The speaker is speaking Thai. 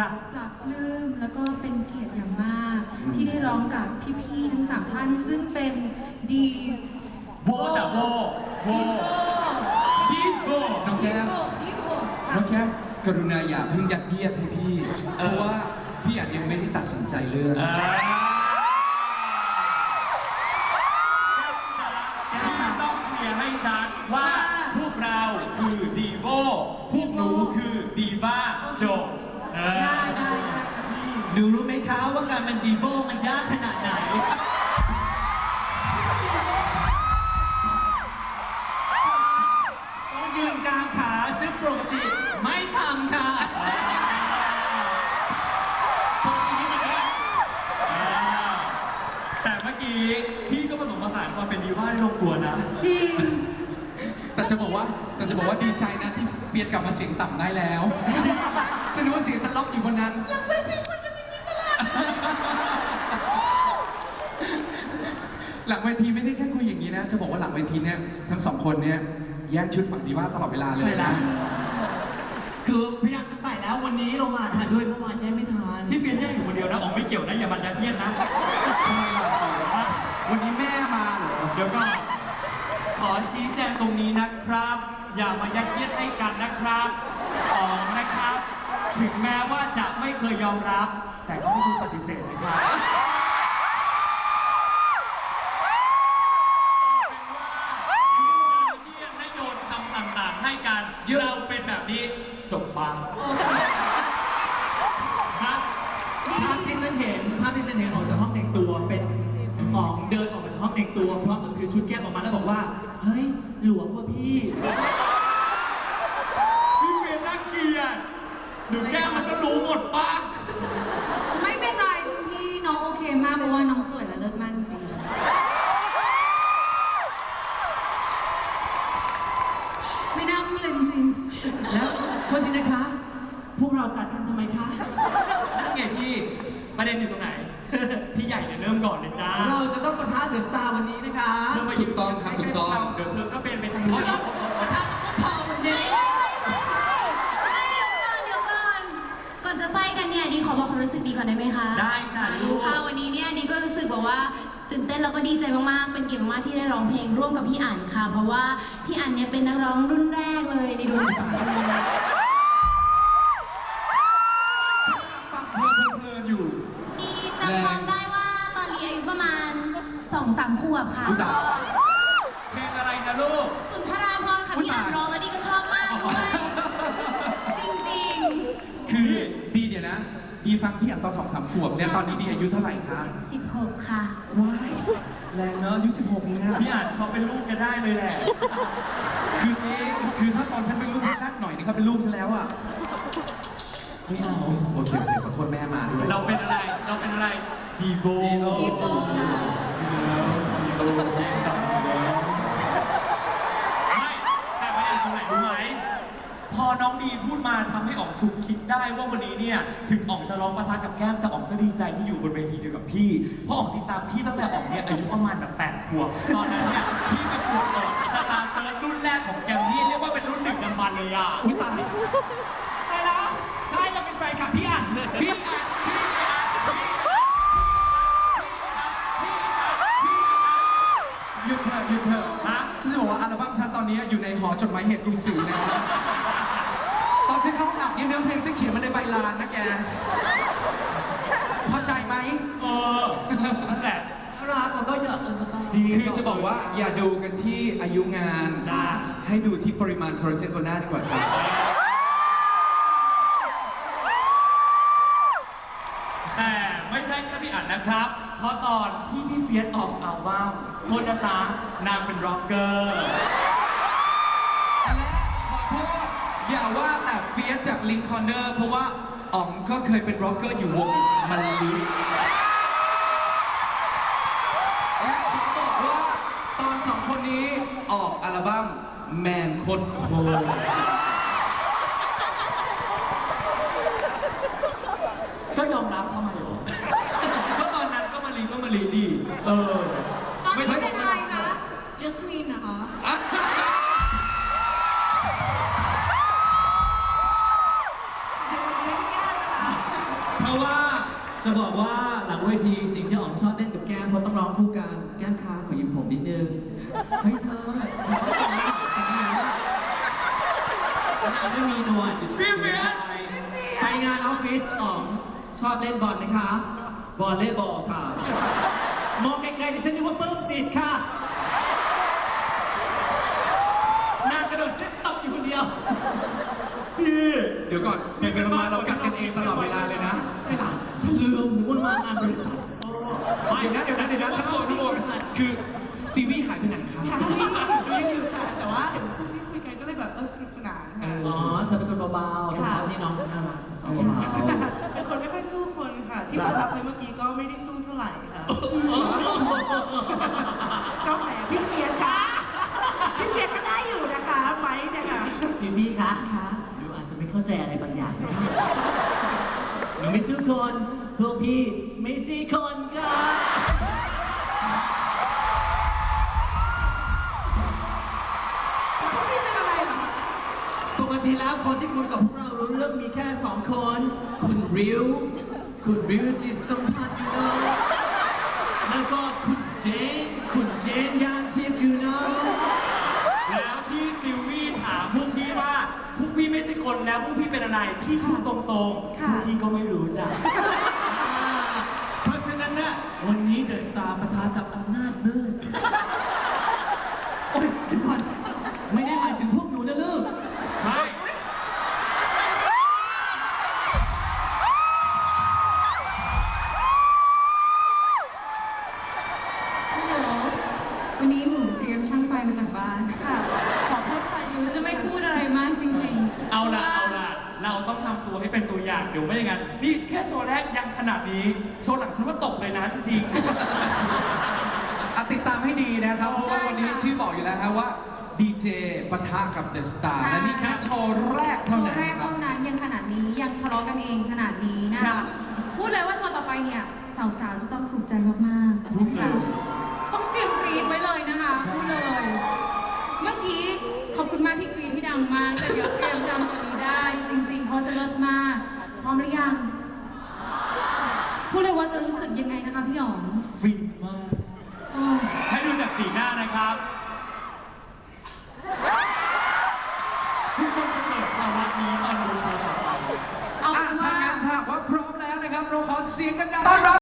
จ้ะปรับปลื้มแล้วก็เป็นเกียรติอย่างมาก ที่ได้ร้องกับพี่ๆทั้งสามท่านซึ่งเป็นดีโวจ้ะโวโวดีโวน้องแก้ม ดีโฟน้องแก้มกรุณาอย่าเพิ่งยัดเยียดให้พี่ เพราะว่าพี่อาจยังไม่ได้ตัดสินใจเลือกอ่าพี่ต้องเคลียร์ให้ชัดว่าพวกเราคือดีโวพวกหนูคือดีว่าจบเออ ได้ได้ได้ค่ะพี่ดูรู้ไหมคะว่าการเป็นดีโบมันยากขนาดไหน ต้องยืนกลางขาซึ่งปกติไม่ทำค่ะปกตินี่มันแค่อ่าแต่เมื่อกี้พี่ก็ผสมผสานความเป็นดีว่าได้ลงตัวนะ จริง แต่จะบอกว่าแต่จะบอกว่าดีใจนะที่เปลี่ยนกลับมาเสียงต่ำได้แล้วฉันนึกว่าเสียงจะล็อกอยู่บนนั้น ยังไม่ได้คุยกันอย่างนี้ตลอดหลังเวทีไม่ได้แค่คุยอย่างนี้นะ จะบอกว่าหลังเวทีเนี่ยทั้งสองคนเนี่ยแย่งชุดฝั่งดีว่าตลอดเวลาเลยใช่แล้วคือพยายามจะใส่แล้ววันนี้ลงมาทานด้วยเมื่อวานแย่ไม่ทานพี่เฟียนแยกอยู่คนเดียวนะอ๋องไม่เกี่ยวนะอย่ามันยัดเยียดนะทำไมล่ะวันนี้แม่มาเหรอเดี๋ยวก่อนขอชี้แจงตรงนี้นะครับ อย่ามายัดเยียดให้กันนะครับอ๋องนะครับ ถึงแม้ว่าจะไม่เคยยอมรับ แต่ก็ไม่ปฏิเสธนะครับเยี่ยนโยนคำต่างๆ ให้กันเราเป็นแบบนี้จบปะฮะภาพที่ฉันเห็นภาพที่ฉันเห็นออกจากห้องแต่งตัวเป็นออกเดินออกมาจากห้องแต่งตัวพร้อมกับถือชุดแก้มออกมาแล้วบอกว่า เฮ้ย หลวงว่ะพี่ คนนี้นะคะ พวกเรากัดกันทำไมคะ นั่นไงพี่ประเด็นอยู่ตรงไหน พี่ใหญ่เนี่ยเริ่มก่อนเลยจ้าเราจะต้องประทะเดอะสตาร์วันนี้นะคะเธอมาถูกต้องครับถูกต้อง เดี๋ยวเธอก็เป็นไปทางอ๋อนี้ประทะกับพ่อวันนี้เดี๋ยวก่อนเดี๋ยวก่อนก่อนจะไฟกันเนี่ยดีขอบอกความรู้สึกดีก่อนได้ไหมคะได้จ้ะลูก ค่ะวันนี้เนี่ยดีก็รู้สึกแบบว่าตื่นเต้นแล้วก็ดีใจมากๆ เป็นเกียรติมากๆที่ได้ร้องเพลงร่วมกับพี่อั๋นค่ะ เพราะว่าพี่อั๋นเนี่ยเป็นนักร้องรุ่นแรก ดีฟังพี่อันตอนสองสามขวบเนี่ยตอนนี้ดีอายุเท่าไหร่คะ16ค่ะว้ายแรงเนอะอายุสิบหกเองอะพี่อ่านเขาเป็นลูกกันได้เลยแหละ คือเองคือถ้าตอนฉันเป็นลูกฉันรักหน่อยนี่เขาเป็นลูกฉันแล้วอะไม่เอาโอเคโอเคขอโทษแม่มาด้วยเราเป็นอะไร เราเป็นอะไรดีโบๆพี่โตค่ะไม่แต่ประเด็นตรงไหนรู้ไหม พอน้องดีพูดมาทำให้อ๋องชุกคิดได้ว่าวันนี้เนี่ยถึงอ๋องจะร้องประทะกับแก้มแต่อ๋องก็ดีใจที่อยู่บนเวทีเดียวกับพี่เพราะอ๋องติดตามพี่ตั้งแต่อ๋องเนี่ยอายุประมาณแบบแปดขวบตอนนั้นเนี่ยพี่ประกวดต่อสตาร์เซิร์รุ่นแรกของแกมมี่เรียกว่าเป็นรุ่นหนึ่งน้ำมันเลยอะอุ้ยตายไปแล้วใช่เราเป็นแฟนคลับพี่อั๋นพี่อ่านพี่อ่านพี่อ่านพี่อ่านพี่อ่านหยุดเถอะหยุดเถอะฮะ ฉันจะบอกว่าอัลบั้มฉันตอนนี้อยู่ในหอจดหมายเหตุกรุงศรีนะต อนฉันเข้าอัดนี่เนื้อเพลงฉันเขียนมาในใบลานนะแกเข้าใจไหมเออนั่นแหละรักเราก็อยากเอินบ้างจริงคือจะบอกว่าอย่าดูกันที่อายุงานจ้าให้ดูที่ปริมาณคอลลาเจนบนหน้าดีกว่าจ้าแต่ไม่ใช่แค่พี่อั๋นนะครับ เพราะตอนที่พี่เฟียสออกอัลบั้มโทษนะจ๊ะนางเป็นร็อกเกอร์และขอโทษอย่าว่า ลิงคอนเนอร์เพราะว่าอ๋องก็เคยเป็นร็อกเกอร์อยู่วงมันลีและขอบอกว่าตอนสองคนนี้ออกอัลบั้มแมนโคตรโคตรก็ยอมรับทำไมหรอก็ตอนนั้นก็มารีก็มารีดี เออตอนนี้ไม่เป็นอะ อบเล่นกับแก้มเพราะต้องร้องคู่กันแก้มค้าขอยืมผมนิดนึงเฮ้ยเธอไม่มีหนวดพี่เฟียสไปงานออฟฟิศอ๋องชอบเล่นบอลไหมคะบอลเล่นบอลค่ะ มองไกลๆดิฉันนึกว่าปลื้มจิตค่ะนางกระโดดเซ็ตตบอยู่คนเดียวพี่เดี๋ยวก่อนไปไปมาๆเรากัดกันเองตลอดเวลาเลยนะไม่ล่ะฉันลืมนึกว่ามางานบริษัท เดี๋ยวนะเดี๋ยวนะเดี๋ยวนะทั้งหมดทั้งหมดคือซีรีส์หายไปไหนครับค่ะยังอยู่ค่ะ แต่ว่าเห็นพวกที่คุยกันก็เลยแบบเออสนุกสนานค่ะ อ๋อเธอเป็นคนเบาๆสาวๆนี่น้องน่ารักสาวๆเบาเป็นคนไม่ค่อยสู้คนค่ะ ที่ประทับไปเมื่อกี้ก็ไม่ได้สู้เท่าไหร่ค่ะ ก็แหมพี่เฟียนค่ะ พี่เฟียนก็ได้อยู่นะคะไม้เนี่ยค่ะ ๆซีวีคะคะหนูอาจจะไม่เข้าใจอะไรบางอย่างนะคะหนูไม่สู้คน พวกพี่ไม่ซี่คนค่ะพี่เป็นอะไรเหรอคะปกติแล้วคนที่คุยกับพวกเรารู้เรื่องมีแค่สองคน คุณริว คุณริวจิตสัมผัสอยู่เนาะแล้วก็คุณเจน คุณเจนยานทิพย์อยู่เนาะแล้วที่ซิลวี่ถามพวกพี่ว่าพวกพี่ไม่ใช่คนแล้วพวกพี่เป็นอะไร พี่พูดตรงๆพวกพี่ก็ไม่รู้จ้ะ เพราะฉะนั้นนะ วันนี้เดอะสตาร์ประทะกับอำนาจมืดโอ้ยเดี๋ยวก่อนไม่ได้หมายถึงพวกหนูนะลูกไม่พี่หนูวันนี้หนูเตรียมช่างไฟมาจากบ้านค่ะ ขอโทษค่ะ หนูจะไม่พูดอะไรมากจริงๆ เอาละ เอาละเราต้องทำตัวให้เป็นตัวอย่างเดี๋ยวไม่อย่างนั้นนี่แค่โชว์แรกยังขนาดนี้ โชว์หลังฉันว่าตกเลยนะจริง อะติดตามให้ดีนะครับ เพราะว่าวันนี้ชื่อบอกอยู่แล้วครับว่าดีเจปะทะกับเดอะสตาร์ใช่ และนี่แค่โชว์แรกโชเท่าว์นั้นแรกครับเท่านั้นยังขนาดนี้ยังทะเลาะกันเองขนาดนี้นะครัคะบ พูดเลยว่าโชว์ต่อไปเนี่ยสาวๆจะต้องถูกใจมากๆพูดเลยต้องเตรียมกรีดไว้เลยนะคะพูดเลย เมื่อกี้ขอบคุณมากที่กรีดที่ดังมากแต่เดี๋ยวเตรียมทำตัวนี้ได้ จริงๆ เลิศมาก พร้อมหรือยัง พูดเลยว่าจะรู้สึกยังไงนะคะพี่หยอง ฟิน